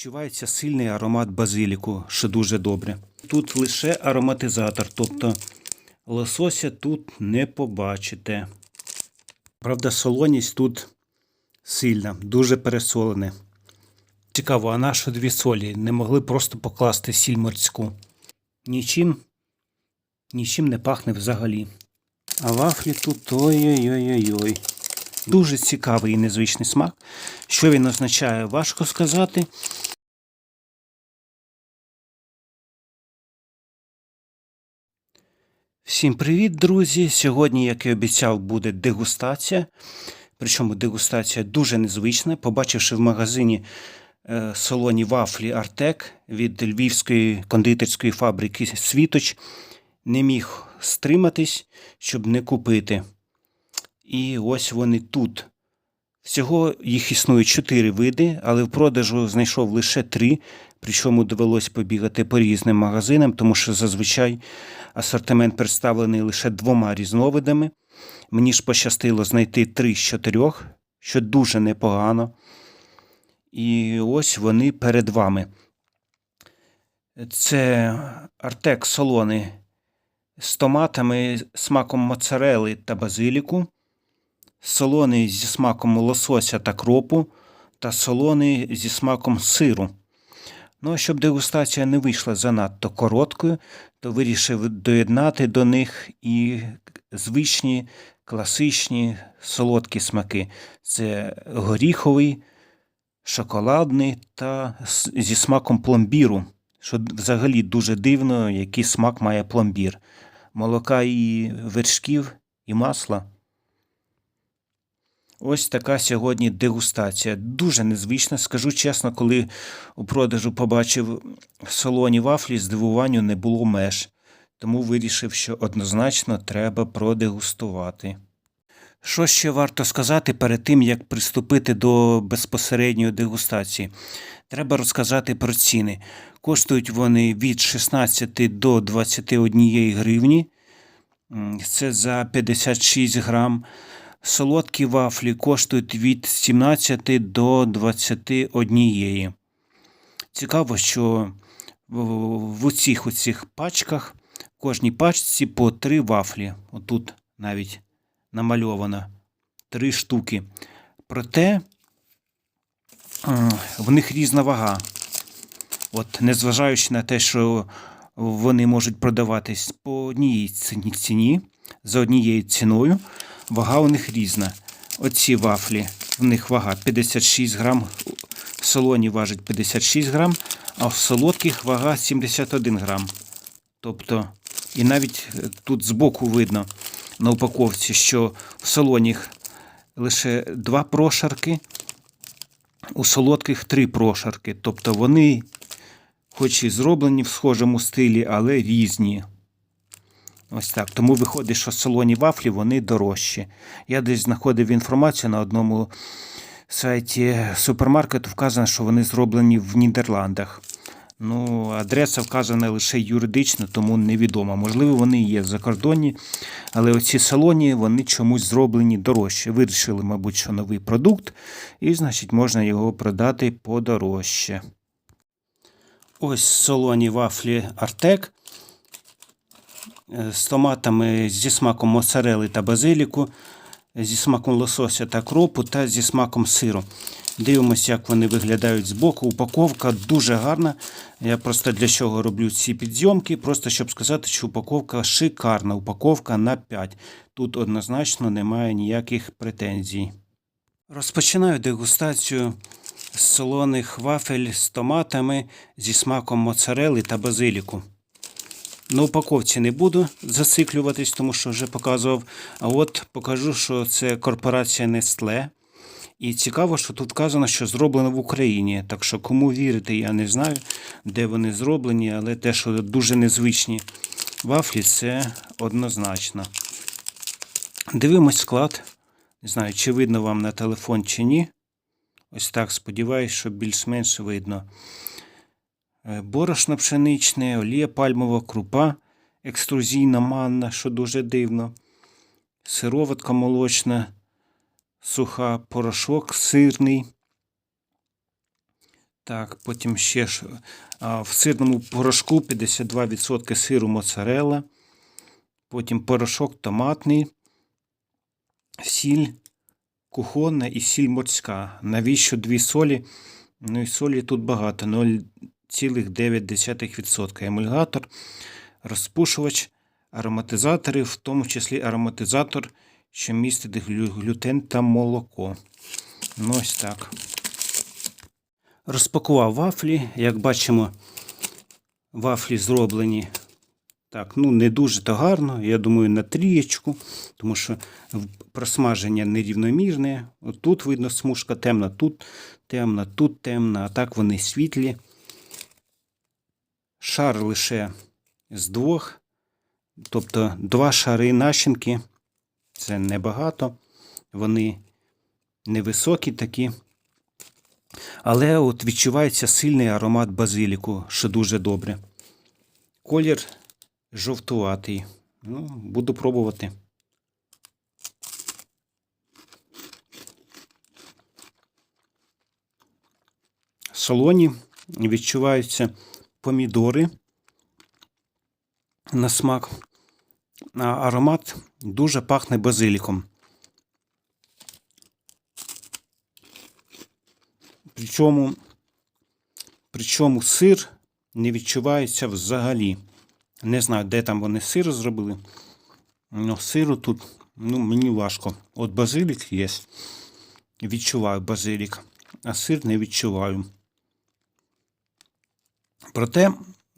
Відчувається сильний аромат базиліку, що дуже добре. Тут лише ароматизатор, тобто лосося тут не побачите. Правда, солоність тут сильна, дуже пересолене. Цікаво, а на що дві солі? Не могли просто покласти сіль морську. Нічим, нічим не пахне взагалі. А вафлі тут ой-ой-ой-ой. Дуже цікавий і незвичний смак. Що він означає, важко сказати. Всім привіт, друзі! Сьогодні, як і обіцяв, буде дегустація. Причому дегустація дуже незвична. Побачивши в магазині е, солоні вафлі Артек від львівської кондитерської фабрики Світоч, не міг стриматись, щоб не купити. І ось вони тут. Всього їх існує чотири види, але в продажу знайшов лише три. Причому довелось побігати по різним магазинам, тому що зазвичай асортимент представлений лише двома різновидами. Мені ж пощастило знайти три з чотирьох, що дуже непогано. І ось вони перед вами. Це Артек солони з томатами, смаком моцарели та базиліку, солоний зі смаком лосося та кропу, та солоний зі смаком сиру. Ну, а щоб дегустація не вийшла занадто короткою, то вирішив доєднати до них і звичні класичні солодкі смаки. Це горіховий, шоколадний та зі смаком пломбіру. Що взагалі дуже дивно, який смак має пломбір. Молока і вершків, і масла. Ось така сьогодні дегустація. Дуже незвична. Скажу чесно, коли у продажу побачив солоні вафлі, здивуванню не було меж. Тому вирішив, що однозначно треба продегустувати. Що ще варто сказати перед тим, як приступити до безпосередньої дегустації? Треба розказати про ціни. Коштують вони від 16 до 21 гривні. Це за 56 грам. Солодкі вафлі коштують від 17 до 21. Цікаво, що в, в оцих, пачках, в кожній пачці по три вафлі. Отут навіть намальовано три штуки. Проте в них різна вага. От, незважаючи на те, що вони можуть продаватись по одній ціні за однією ціною, вага у них різна. Оці вафлі, в них вага 56 грам, в солоні важить 56 грам, а в солодких вага 71 грам. Тобто, і навіть е, тут збоку видно на упаковці, що в солоніх лише два прошарки, у солодких три прошарки. Тобто вони, хоч і зроблені в схожому стилі, але різні. Ось так. Тому виходить, що солоні вафлі вони дорожчі. Я десь знаходив інформацію на одному сайті супермаркету, вказано, що вони зроблені в Нідерландах. Ну, адреса вказана лише юридично, тому невідомо. Можливо, вони є закордонні, але оці салоні вони чомусь зроблені дорожче. Вирішили, мабуть, що новий продукт, і, значить, можна його продати подорожче. Ось солоні вафлі Артек з томатами зі смаком моцарели та базиліку, зі смаком лосося та кропу та зі смаком сиру. Дивимося, як вони виглядають збоку. Упаковка дуже гарна. Я просто для чого роблю ці підзйомки, просто щоб сказати, що упаковка шикарна. Упаковка на 5. Тут однозначно немає ніяких претензій. Розпочинаю дегустацію солоних вафель з томатами зі смаком моцарели та базиліку. На упаковці не буду зациклюватись, тому що вже показував. А от покажу, що це корпорація Nestle. І цікаво, що тут вказано, що зроблено в Україні. Так що кому вірити, я не знаю, де вони зроблені, але те, що дуже незвичні вафлі, це однозначно. Дивимось склад. Не знаю, чи видно вам на телефон, чи ні. Ось так, сподіваюсь, що більш-менш видно. Е, Борошно пшеничне, олія пальмова, крупа, екструзійна манна, що дуже дивно. Сироватка молочна, суха, порошок сирний Так, потім ще в сирному порошку 52% сиру моцарелла. Потім порошок томатний, сіль кухонна і сіль морська. Навіщо дві солі? Ну і солі тут багато 0,9%. Емульгатор, розпушувач, ароматизатори, в тому числі ароматизатор, що містить глю- глютен та молоко. Ну ось так. Розпакував вафлі. Як бачимо, вафлі зроблені так, ну не дуже то гарно. Я думаю, на трієчку, тому що просмаження нерівномірне. Тут видно смужка темна, тут темна, тут темна, а так вони світлі. Шар лише з двох, тобто два шари начинки. Це небагато. Вони невисокі такі. Але от відчувається сильний аромат базиліку, що дуже добре. Колір жовтуватий. Ну, буду пробувати. Солоні відчуваються помідори на смак. А аромат дуже пахне базиліком. Причому, причому сир не відчувається взагалі. Не знаю, де там вони сир зробили. Ну, сиру тут ну, мені важко. От базилік є. Відчуваю базилік, а сир не відчуваю. Проте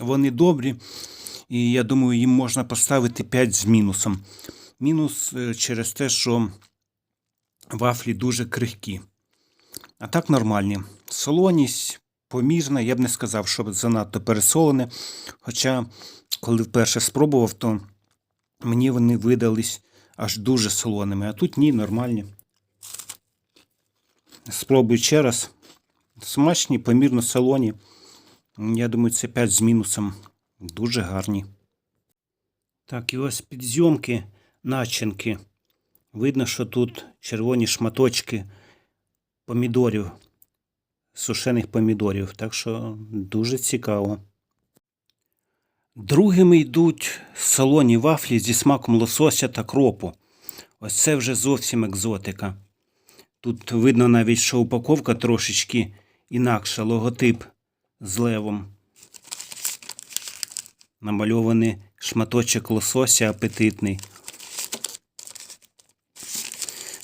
вони добрі, і я думаю, їм можна поставити 5 з мінусом. Мінус е, через те, що вафлі дуже крихкі. А так нормальні. Солоність помірна, я б не сказав, що занадто пересолене. Хоча, коли вперше спробував, то мені вони видались аж дуже солоними. А тут ні, нормальні. Спробую ще раз. Смачні, помірно солоні. Я думаю, це 5 з мінусом. Дуже гарні. Так, і ось підзйомки начинки. Видно, що тут червоні шматочки помідорів, сушених помідорів. Так що дуже цікаво. Другими йдуть солоні вафлі зі смаком лосося та кропу. Ось це вже зовсім екзотика. Тут видно навіть, що упаковка трошечки інакша, логотип з левом. Намальований шматочок лосося апетитний.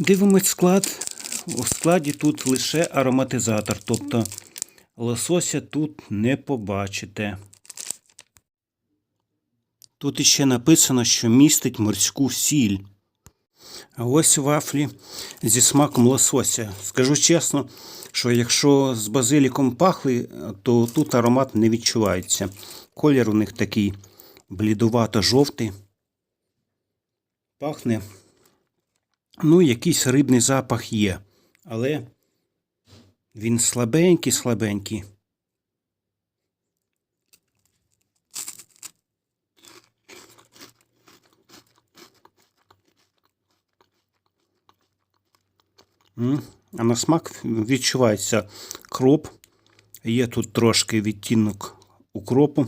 Дивимось склад. У складі тут лише ароматизатор, тобто лосося тут не побачите. Тут іще написано, що містить морську сіль. Ось вафлі зі смаком лосося. Скажу чесно, що якщо з базиліком пахли, то тут аромат не відчувається. Колір у них такий блідувато-жовтий. Пахне. Ну, якийсь рибний запах є, але він слабенький, А на смак відчувається кроп. Є тут трошки відтінок укропу.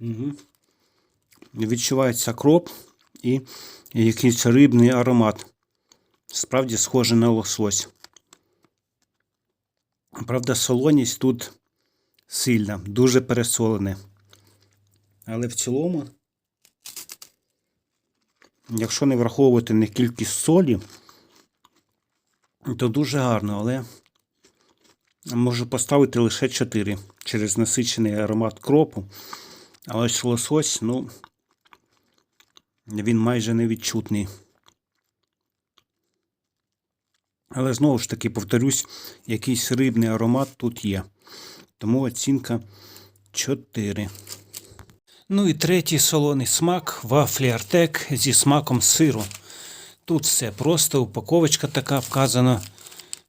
Угу. Відчувається кроп і якийсь рибний аромат. Справді схоже на лосось. Правда, солоність тут сильна, дуже пересолене. Але в цілому, якщо не враховувати не кількість солі, то дуже гарно, але можу поставити лише 4 через насичений аромат кропу. А ось лосось, ну, він майже невідчутний. Але знову ж таки, повторюсь, якийсь рибний аромат тут є. Тому оцінка 4. Ну і третій солоний смак вафлі Артек зі смаком сиру. Тут все просто, упаковочка така вказана,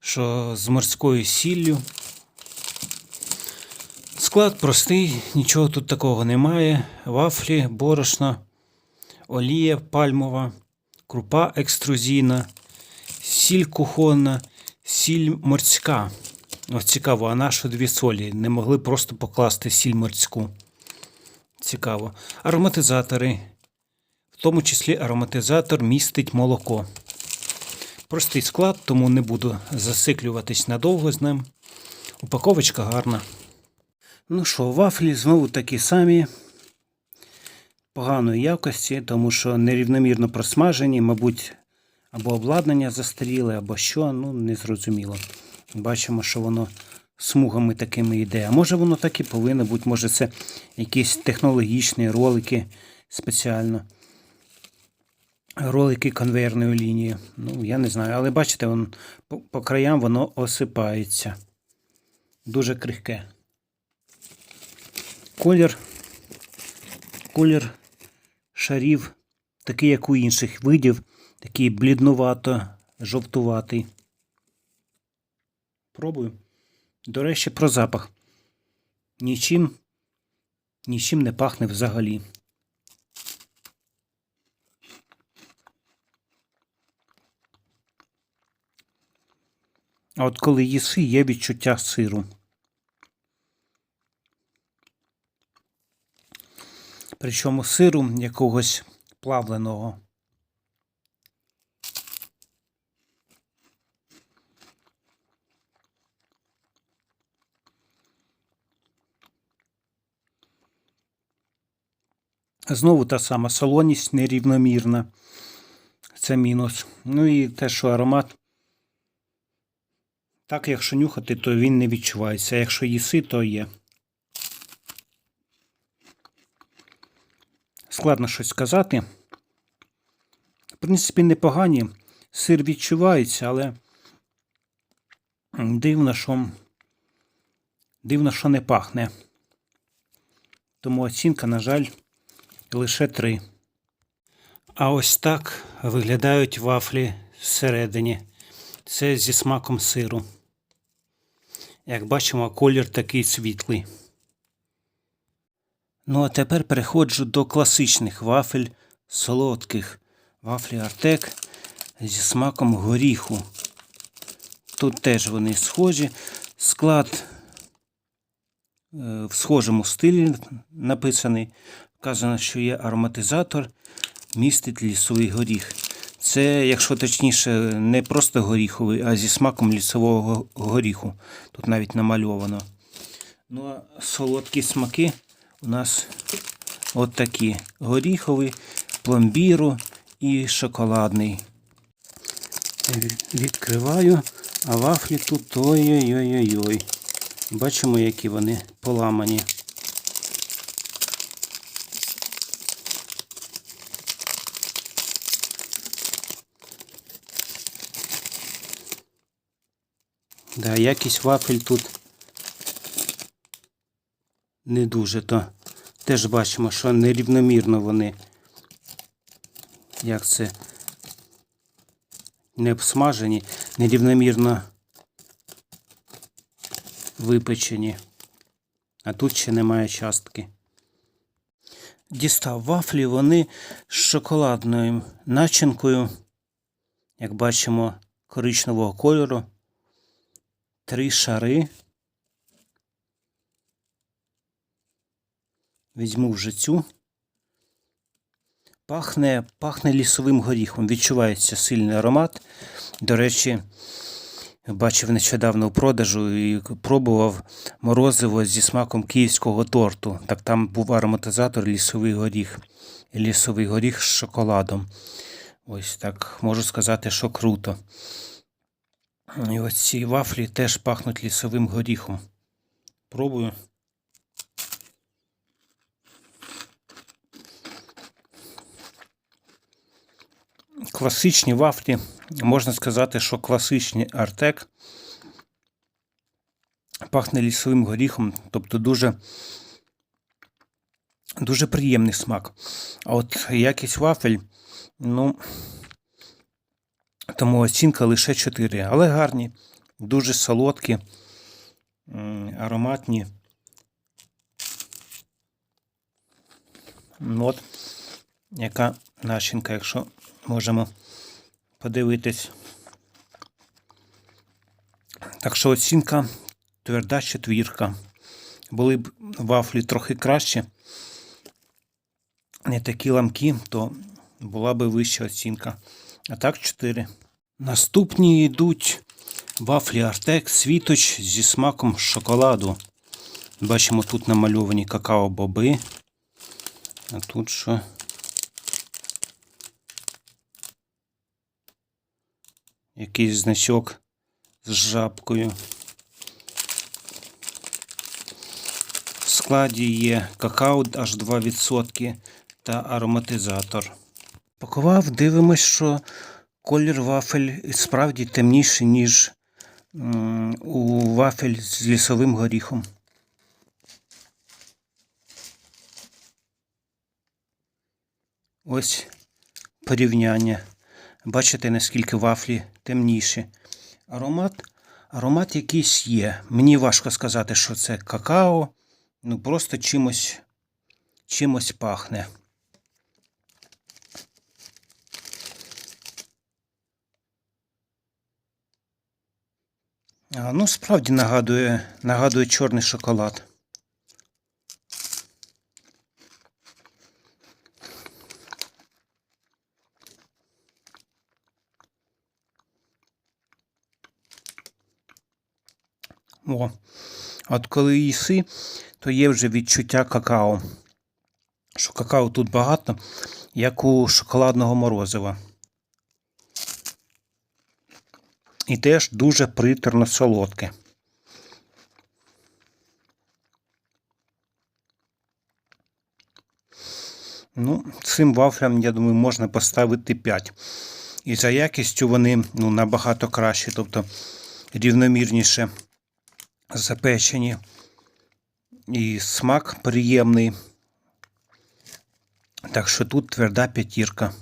що з морською сіллю. Склад простий, нічого тут такого немає. Вафлі, борошно, олія пальмова, крупа екструзійна, сіль кухонна, сіль морська. Ось цікаво, а на що дві солі? Не могли просто покласти сіль морську. Цікаво. Ароматизатори. В тому числі ароматизатор містить молоко. Простий склад, тому не буду засиклюватись надовго з ним. Упаковочка гарна. Ну що, вафлі знову такі самі. Поганої якості, тому що нерівномірно просмажені, мабуть, або обладнання застаріле, або що, ну не зрозуміло. Бачимо, що воно смугами такими йде. А може воно так і повинно бути, може це якісь технологічні ролики спеціально. Ролики конвейерної лінії. Ну, я не знаю, але бачите, вон, по, по краям воно осипається. Дуже крихке. Колір. Колір шарів, такий, як у інших видів, такий бліднувато, жовтуватий. Пробую. До речі, про запах. Нічим, нічим не пахне взагалі. А от коли їси, є відчуття сиру. Причому сиру якогось плавленого. Знову та сама солоність нерівномірна. Це мінус. Ну і те, що аромат. Так, якщо нюхати, то він не відчувається. А якщо їси, то є. Складно щось сказати. В принципі, непогані. Сир відчувається, але дивно, що дивно, що не пахне. Тому оцінка, на жаль, лише 3. А ось так виглядають вафлі всередині. Це зі смаком сиру. Як бачимо, колір такий світлий. Ну, а тепер переходжу до класичних вафель солодких. Вафлі Артек зі смаком горіху. Тут теж вони схожі. Склад е, в схожому стилі написаний. Вказано, що є ароматизатор, містить лісовий горіх. Це, якщо точніше, не просто горіховий, а зі смаком лісового горіху. Тут навіть намальовано. Ну а солодкі смаки у нас от такі: горіховий, пломбіру і шоколадний. Відкриваю, а вафлі тут ой-ой-ой-ой. Бачимо, які вони поламані. Да, якість вафель тут не дуже, то теж бачимо, що нерівномірно вони. Як це не обсмажені, нерівномірно випечені. А тут ще немає частки. Дістав вафлі, вони з шоколадною начинкою, як бачимо, коричневого кольору. Три шари. Візьму вже цю. Пахне, пахне лісовим горіхом. Відчувається сильний аромат. До речі, бачив нещодавно у продажу і пробував морозиво зі смаком київського торту. Так там був ароматизатор лісовий горіх. Лісовий горіх з шоколадом. Ось так можу сказати, що круто. І ось ці вафлі теж пахнуть лісовим горіхом. Пробую. Класичні вафлі. Можна сказати, що класичний артек. Пахне лісовим горіхом, тобто дуже дуже приємний смак. А от якість вафель, ну, тому оцінка лише 4. Але гарні, дуже солодкі, ароматні. Ну, От, яка начинка, якщо можемо подивитись. Так що оцінка тверда четвірка. Були б вафлі трохи краще, не такі ламкі, то була б вища оцінка. А так 4. Наступні йдуть вафлі Артек світоч зі смаком шоколаду. Бачимо, тут намальовані какао-боби. А тут що? Якийсь значок з жабкою. В складі є какао аж 2% та ароматизатор. Пакував, дивимось, що колір вафель справді темніший, ніж у вафель з лісовим горіхом. Ось порівняння. Бачите, наскільки вафлі темніші. Аромат, аромат якийсь є. Мені важко сказати, що це какао. Ну просто чимось, чимось пахне. А, ну, справді нагадує, нагадує чорний шоколад. О, от коли їси, то є вже відчуття какао. Що какао тут багато, як у шоколадного морозива. І теж дуже приторно солодке. Ну, цим вафлям, я думаю, можна поставити 5. І за якістю вони ну, набагато кращі, тобто рівномірніше запечені. І смак приємний. Так що тут тверда п'ятірка.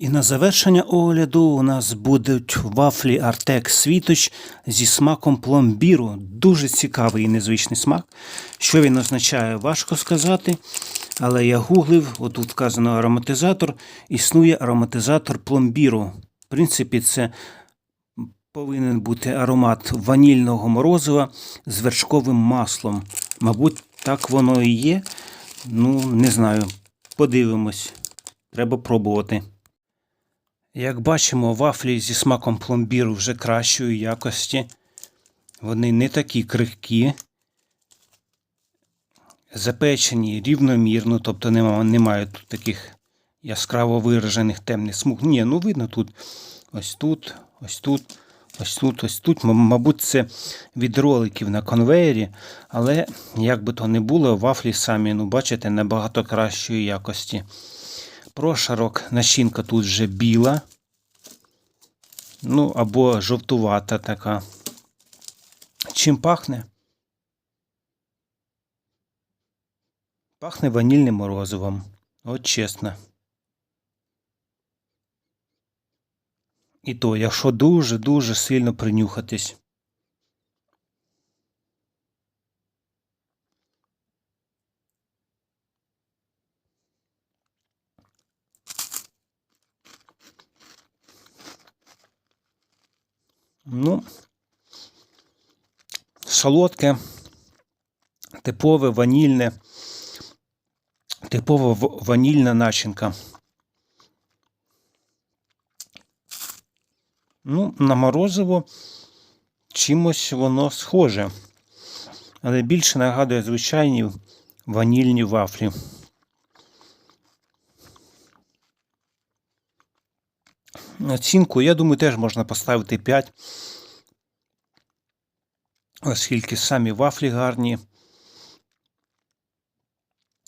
І на завершення огляду у нас будуть вафлі Артек Світоч зі смаком пломбіру. Дуже цікавий і незвичний смак. Що він означає, важко сказати. Але я гуглив, отут вказано ароматизатор. Існує ароматизатор пломбіру. В принципі, це повинен бути аромат ванільного морозива з вершковим маслом. Мабуть, так воно і є. Ну, не знаю. Подивимось. Треба пробувати. Як бачимо, вафлі зі смаком пломбіру вже кращої якості. Вони не такі крихкі. Запечені рівномірно, тобто немає, немає тут таких яскраво виражених темних смуг. Ні, ну видно тут ось тут, ось тут, ось тут, ось тут. Мабуть, це від роликів на конвеєрі, але як би то не було, вафлі самі, ну, бачите, набагато кращої якості. Прошарок начинка тут вже біла. Ну, або жовтувата така. Чим пахне? Пахне ванільним морозивом. От чесно. І то, якщо дуже-дуже сильно принюхатись. Ну, солодке, типове ванільне, типова ванільна начинка. Ну, на морозиво чимось воно схоже, але більше нагадує звичайні ванільні вафлі. Оцінку, я думаю, теж можна поставити 5. Оскільки самі вафлі гарні.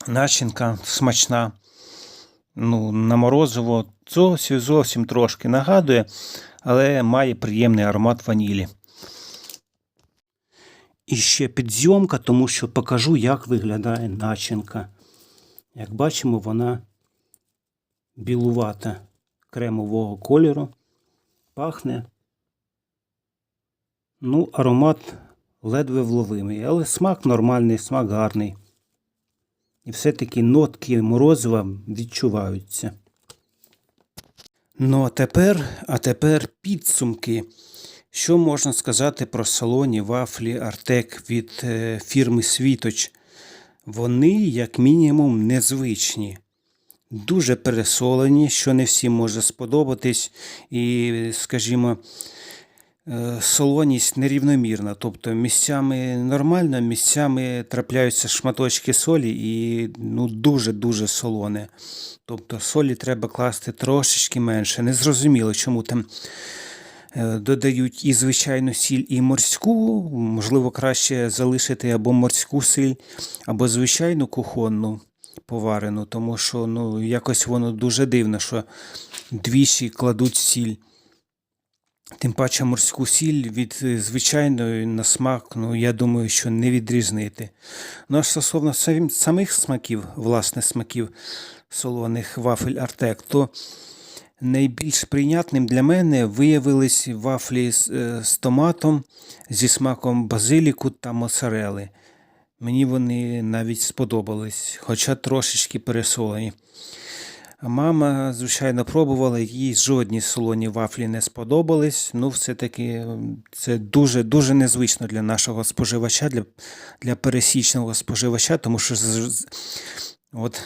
Начинка смачна. Ну, на морозиво зовсім зовсім трошки нагадує, але має приємний аромат ванілі. І ще підзйомка, тому що покажу, як виглядає начинка. Як бачимо, вона білувата кремового кольору. Пахне. Ну, аромат ледве вловимий, але смак нормальний, смак гарний. І все-таки нотки морозива відчуваються. Ну а тепер, а тепер підсумки. Що можна сказати про салоні вафлі Артек від е, фірми Світоч? Вони, як мінімум, незвичні. Дуже пересолені, що не всім може сподобатись, і, скажімо, е, солоність нерівномірна. Тобто місцями нормально, місцями трапляються шматочки солі і ну, дуже-дуже солоне. Тобто солі треба класти трошечки менше. Незрозуміло, чому там е, додають і звичайну сіль, і морську. Можливо, краще залишити або морську сіль, або звичайну кухонну поварену, тому що ну, якось воно дуже дивно, що двічі кладуть сіль. Тим паче морську сіль від е, звичайної на смак, ну я думаю, що не відрізнити. Ну а стосовно самих смаків, власне, смаків солоних вафель Артек, то найбільш прийнятним для мене виявились вафлі з, е, з томатом зі смаком базиліку та моцарели. Мені вони навіть сподобались, хоча трошечки пересолені. Мама, звичайно, пробувала, їй жодні солоні вафлі не сподобались. Ну, все-таки це дуже дуже незвично для нашого споживача, для, для пересічного споживача, тому що от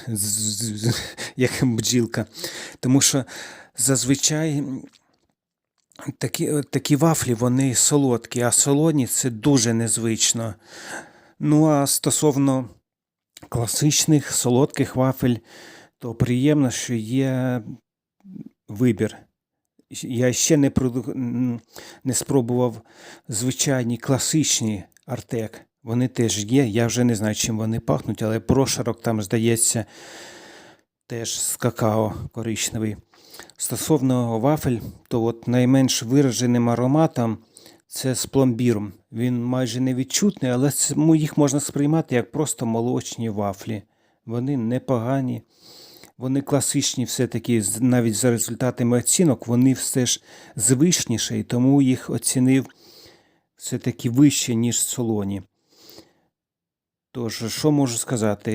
як бджілка. Тому що зазвичай такі, такі вафлі вони солодкі, а солоні це дуже незвично. Ну а стосовно класичних солодких вафель, то приємно, що є вибір. Я ще не, проду- не спробував звичайні класичні артек. Вони теж є. Я вже не знаю, чим вони пахнуть, але прошарок там, здається, теж з какао коричневий. Стосовно вафель, то от найменш вираженим ароматом це з пломбіром. Він майже невідчутний, але їх можна сприймати як просто молочні вафлі. Вони непогані, вони класичні все-таки, навіть за результатами оцінок, вони все ж звичніші, і тому їх оцінив все-таки вище, ніж солоні. Тож, що можу сказати,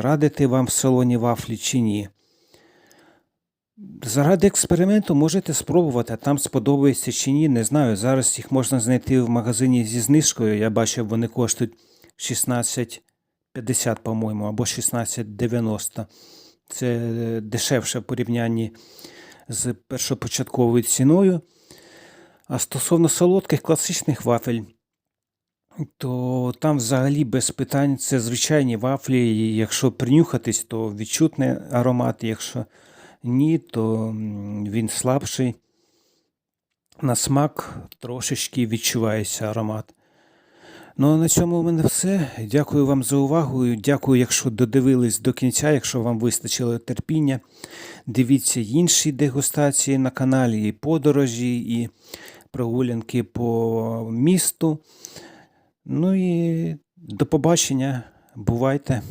радити вам в салоні вафлі чи ні? Заради експерименту можете спробувати, а там сподобається чи ні, не знаю. Зараз їх можна знайти в магазині зі знижкою. Я бачив, вони коштують 16,50, по-моєму, або 16,90. Це е, дешевше в порівнянні з першопочатковою ціною. А стосовно солодких класичних вафель, то там взагалі без питань це звичайні вафлі. і Якщо принюхатись, то відчутний аромат. Якщо ні, то він слабший. На смак трошечки відчувається аромат. Ну, а на цьому у мене все. Дякую вам за увагу. Дякую, якщо додивились до кінця, якщо вам вистачило терпіння. Дивіться інші дегустації на каналі, і подорожі, і прогулянки по місту. Ну і до побачення. Бувайте!